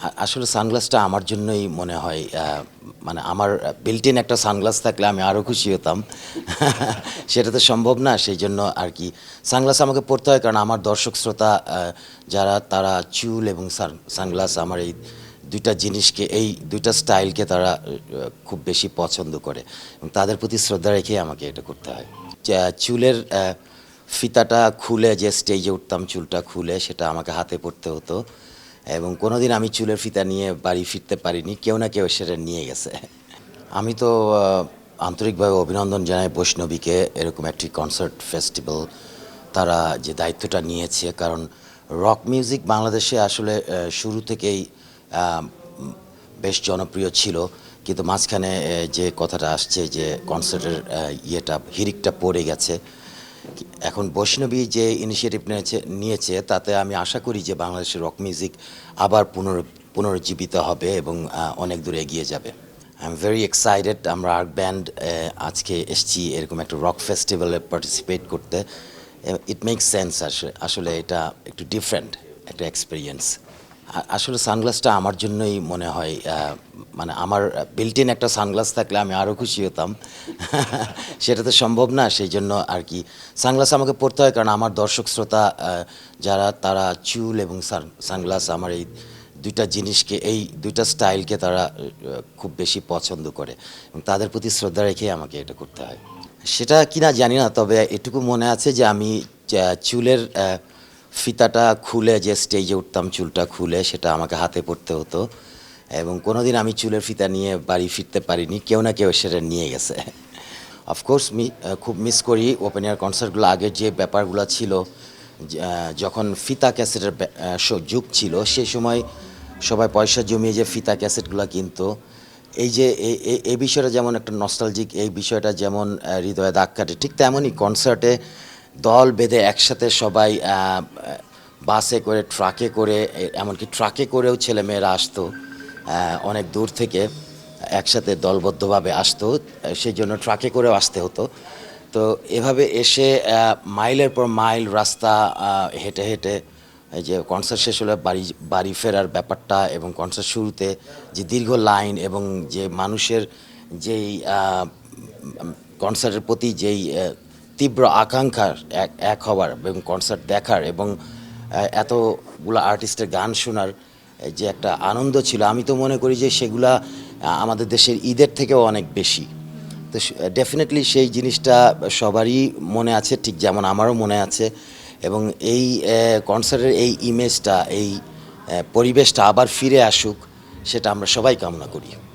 আসলে সানগ্লাসটা আমার জন্যই মনে হয় মানে আমার বিল্টিন একটা সানগ্লাস থাকলে আমি আরও খুশি হতাম। সেটা তো সম্ভব না সেই জন্য আর কি। সানগ্লাস আমাকে পড়তে হয় কারণ আমার দর্শক শ্রোতা যারা, তারা চুল এবং সান- সানগ্লাস আমার এই দুইটা জিনিসকে, এই দুইটা স্টাইলকে তারা খুব বেশি পছন্দ করে এবং তাদের প্রতি শ্রদ্ধা রেখে আমাকে এটা করতে হয়। চুলের ফিতাটা খুলে যে স্টেজে উঠতাম, চুলটা খুলে সেটা আমাকে হাতে পড়তে হতো। এবং কোনোদিন আমি চুলের ফিতা নিয়ে বাড়ি ফিরতে পারিনি, কেউ না কেউ সেটা নিয়ে গেছে। আমি তো আন্তরিকভাবে অভিনন্দন জানাই বৈষ্ণবীকে এরকম একটি কনসার্ট ফেস্টিভ্যাল তারা যে দায়িত্বটা নিয়েছে। কারণ রক মিউজিক বাংলাদেশে আসলে শুরু থেকেই বেশ জনপ্রিয় ছিল। কিন্তু মাঝখানে যে কথাটা আসছে যে কনসার্টের ইয়েটা, হিরিকটা পড়ে গেছে। এখন বৈষ্ণবী যে ইনিশিয়েটিভ নিয়েছে নিয়েছে, তাতে আমি আশা করি যে বাংলাদেশের রক মিউজিক আবার পুনর, পুনরুজ্জীবিত হবে এবং অনেক দূর এগিয়ে যাবে। আই এম ভেরি এক্সাইটেড আমরা আর্ট ব্যান্ড আজকে এসছি এরকম একটা রক ফেস্টিভ্যালে পার্টিসিপেট করতে। ইট মেক্স সেন্স আসলে এটা একটু ডিফারেন্ট একটা এক্সপিরিয়েন্স আসলে সানগ্লাসটা আমার জন্যই মনে হয় মানে আমার বিল্টিন একটা সানগ্লাস থাকলে আমি আরও খুশি হতাম। সেটা তো সম্ভব না সেই জন্য আর কি। সানগ্লাস আমাকে পড়তে হয় কারণ আমার দর্শক শ্রোতা যারা তারা চুল এবং সান- সানগ্লাস আমার এই দুইটা জিনিসকে, এই দুইটা স্টাইলকে তারা খুব বেশি পছন্দ করে এবং তাদের প্রতি শ্রদ্ধা রেখে আমাকে এটা করতে হয়। সেটা কিনা জানি না, তবে এটুকু মনে আছে যে আমি চুলের ফিতাটা খুলে যে স্টেজে উঠতাম, চুলটা খুলে, সেটা আমাকে হাতে পড়তে হতো। এবং কোনোদিন আমি চুলের ফিতা নিয়ে বাড়ি ফিরতে পারিনি, কেউ না কেউ সেটা নিয়ে গেছে। অফকোর্স মি খুব মিস করি ওপেন এয়ার কনসার্টগুলো আগে যে ব্যাপারগুলো ছিল যখন ফিতা ক্যাসেটের যুগ ছিল সেই সময় সবাই পয়সা জমিয়ে যে ফিতা ক্যাসেটগুলো কিনতো, এই যে এই- বিষয়টা যেমন একটা নস্টালজিক এই বিষয়টা যেমন হৃদয়ে দাগ কাটে, ঠিক তেমনই কনসার্টে দল বেঁধে একসাথে সবাই বাসে করে, ট্রাকে করে, এমনকি ট্রাকে করেও ছেলেমেয়েরা আসতো অনেক দূর থেকে একসাথে দলবদ্ধভাবে আসতো, সেই জন্য ট্রাকে করেও আসতে হতো। তো এভাবে এসে মাইলের পর মাইল রাস্তা হেঁটে হেঁটে, এই যে কনসার্ট শেষ হলে বাড়ি বাড়ি ফেরার ব্যাপারটা এবং কনসার্ট শুরুতে যে দীর্ঘ লাইন এবং যে মানুষের যেই কনসার্টের প্রতি যেই তীব্র আকাঙ্ক্ষার এক এক হওয়ার এবং কনসার্ট দেখার এবং এতগুলো আর্টিস্টের গান শোনার যে একটা আনন্দ ছিল। আমি তো মনে করি যে সেগুলা আমাদের দেশের ঈদের থেকেও অনেক বেশি। তো ডেফিনেটলি সেই জিনিসটা সবারই মনে আছে, ঠিক যেমন আমারও মনে আছে। এবং এই কনসার্টের এই ইমেজটা এই পরিবেশটা আবার ফিরে আসুক, সেটা আমরা সবাই কামনা করি।